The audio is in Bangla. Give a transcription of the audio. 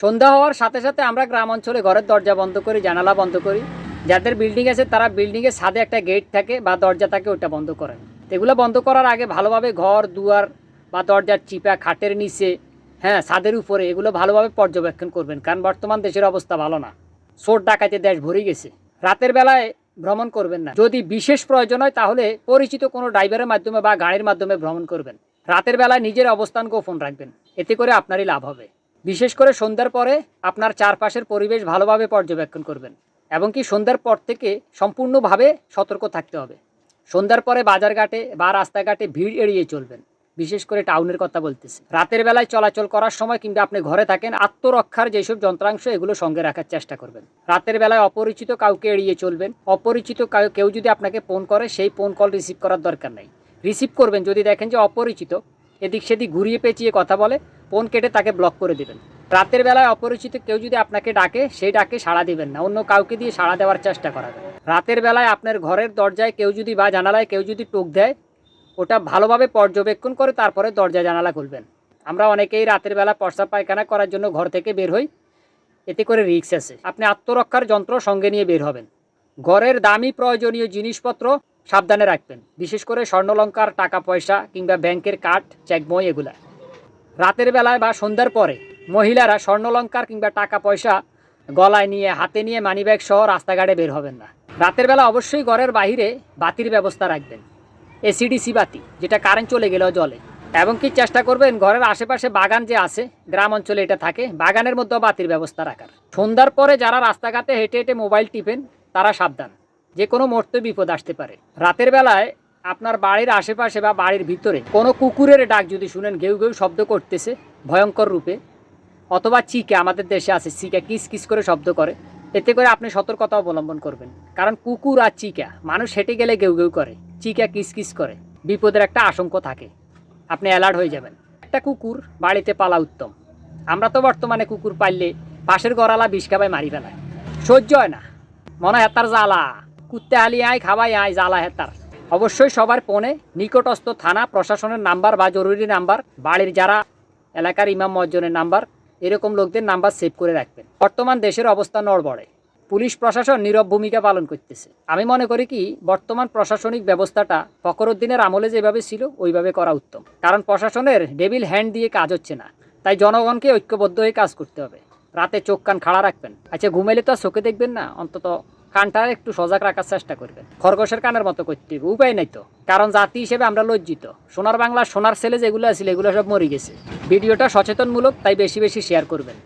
সন্ধ্যা হওয়ার সাথে সাথে আমরা গ্রাম অঞ্চলে ঘরের দরজা বন্ধ করি, জানালা বন্ধ করি। যাদের বিল্ডিং আছে তারা বিল্ডিংয়ের ছাদে একটা গেট থাকে বা দরজা থাকে, ওটা বন্ধ করেন এগুলো বন্ধ করার আগে ভালোভাবে ঘর, দুয়ার বা দরজার চিপা খাটের নিচে হ্যাঁ ছাদের উপরে এগুলো ভালোভাবে পর্যবেক্ষণ করবেন, কারণ বর্তমান দেশের অবস্থা ভালো না। চোর ডাকাইতে দেশ ভরে গেছে। রাতের বেলায় ভ্রমণ করবেন না। যদি বিশেষ প্রয়োজন হয় তাহলে পরিচিত কোনো ড্রাইভারের মাধ্যমে বা গাড়ির মাধ্যমে ভ্রমণ করবেন। রাতের বেলায় নিজের অবস্থান গোপন রাখবেন। এতে করে আপনারই লাভ হবে। বিশেষ করে সন্ধ্যার পরে আপনার চারপাশের পরিবেশ ভালোভাবে পর্যবেক্ষণ করবেন এবং কি সন্ধ্যার পর থেকে সম্পূর্ণভাবে সতর্ক থাকতে হবে। সন্ধ্যার পরে বাজারঘাটে বা রাস্তাঘাটে ভিড় এড়িয়ে চলবেন। বিশেষ করে টাউনের কথা বলতেছি। রাতের বেলায় চলাচল করার সময় কিংবা আপনি ঘরে থাকেন, আত্মরক্ষার যেসব যন্ত্রাংশ, এগুলো সঙ্গে রাখার চেষ্টা করবেন। রাতের বেলায় অপরিচিত কাউকে এড়িয়ে চলবেন। অপরিচিত কেউ যদি আপনাকে ফোন করে, সেই ফোন কল রিসিভ করার দরকার নেই। রিসিভ করবেন যদি দেখেন যে অপরিচিত। এদিক সেদিক ঘুরিয়ে পেঁচিয়ে কথা বলে। ফোন কেটে তাকে ব্লক করে দিবেন। রাতের বেলায় অপরিচিত কেউ যদি আপনাকে ডাকে, সেই ডাকে সাড়া দিবেন না। অন্য কাউকে দিয়ে সাড়া দেওয়ার চেষ্টা করাবেন রাতের বেলায় আপনার ঘরের দরজায় কেউ যদি বা জানালায় কেউ যদি টোক দেয়, ওটা ভালোভাবে পর্যবেক্ষণ করে তারপরে দরজা জানালা খুলবেন। আমরা অনেকেই রাতের বেলা পর্সা পায়খানা করার জন্য ঘর থেকে বের হই। এতে করে রিক্স আছে। আপনি আত্মরক্ষার যন্ত্র সঙ্গে নিয়ে বের হবেন। ঘরের দামি প্রয়োজনীয় জিনিসপত্র সাবধানে রাখবেন। বিশেষ করে স্বর্ণলঙ্কার টাকা পয়সা কিংবা ব্যাংকের কার্ড চেক বই এগুলা। রাতের বেলায় বা সন্ধ্যার পরে মহিলারা স্বর্ণলঙ্কার কিংবা টাকা পয়সা গলায় নিয়ে, হাতে নিয়ে মানিব্যাগ সহ রাস্তাঘাটে বের হবেন না। রাতের বেলা অবশ্যই ঘরের বাইরে বাতির ব্যবস্থা রাখবেন। এসিডিসি বাতি, যেটা কারেন্ট চলে গেলেও জলে এবং কি চেষ্টা করবেন, ঘরের আশেপাশে বাগান যে আছে, গ্রাম অঞ্চলে এটা থাকে, বাগানের মধ্যেও বাতির ব্যবস্থা রাখার। সন্ধ্যার পরে যারা রাস্তাঘাটে হেঁটে হেঁটে মোবাইল টিপেন, তারা সাবধান। যে কোনো মুহূর্তে বিপদ আসতে পারে। রাতের বেলায় আপনার বাড়ির আশেপাশে বা বাড়ির ভিতরে কোনো কুকুরের ডাক যদি শুনেন, ঘেউ ঘেউ শব্দ করতেছে, ভয়ঙ্কর রূপে, অথবা চিকে, আমাদের দেশে আছে, চিকা কিস কিস করে শব্দ করে, এতে করে আপনি সতর্কতা অবলম্বন করবেন। কারণ কুকুর আর চিকা, মানুষ হেঁটে গেলে ঘেউ ঘেউ করে, চিকা কিস কিস করে, বিপদের একটা আশঙ্কা থাকে, আপনি অ্যালার্ট হয়ে যাবেন। একটা কুকুর বাড়িতে পালা উত্তম। আমরা তো বর্তমানে কুকুর পাইলে পাশের গড়ালা বিষ খাবাই মারি ফেলায়। সহ্য হয় না। মনে হয় হেতার জ্বালা। কুত্তে হালি আয় খাবাই আয়, জ্বালা হেতার। অবশ্যই সবার ফোনে নিকটস্থ থানা, প্রশাসনের নাম্বার বা জরুরি নাম্বার, বাড়ির যারা এলাকার ইমাম মজ্জনের নাম্বার, এরকম লোকদের নাম্বার সেভ করে রাখবেন। বর্তমান দেশের অবস্থা নড়বড়ে। পুলিশ প্রশাসন নীরব ভূমিকা পালন করতেছে। আমি মনে করি কি, বর্তমান প্রশাসনিক ব্যবস্থাটা ফখরুদ্দিনের আমলে যেভাবে ছিল, ওইভাবে করা উত্তম। কারণ প্রশাসনের ডেবিল হ্যান্ড দিয়ে কাজ হচ্ছে না। তাই জনগণকে ঐক্যবদ্ধ হয়ে কাজ করতে হবে। রাতে চোখ কান খাড়া রাখবেন। আচ্ছা ঘুমাইলে তো আর চোখে দেখবেন না, অন্তত কানটা একটু সজাগ রাখার চেষ্টা করবেন। খরগোশের কানের মতো করতে হবে, উপায় নাই তো। কারণ জাতি হিসেবে আমরা লজ্জিত। সোনার বাংলা, সোনার ছেলে যেগুলো আছে এগুলো সব মরে গেছে। ভিডিওটা সচেতনমূলক, তাই বেশি বেশি শেয়ার করবেন।